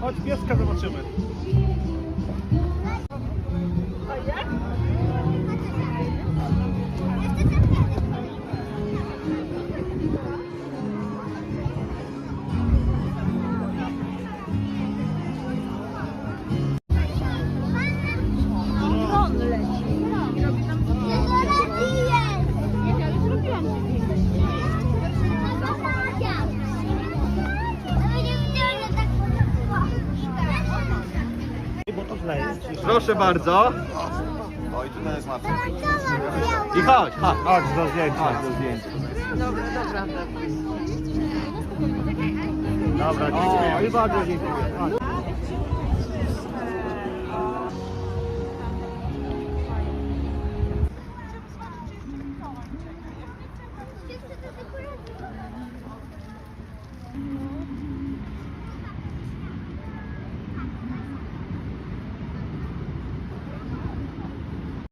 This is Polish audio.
Chodź pieska zobaczymy. On Proszę bardzo. Oj, tutaj jest łatwo. I chodź, chodź. Chodź do zdjęcia. Chodź do zdjęcia. Dobra, dobra. Dobra, O, dziękuję. i bardzo dziękuję.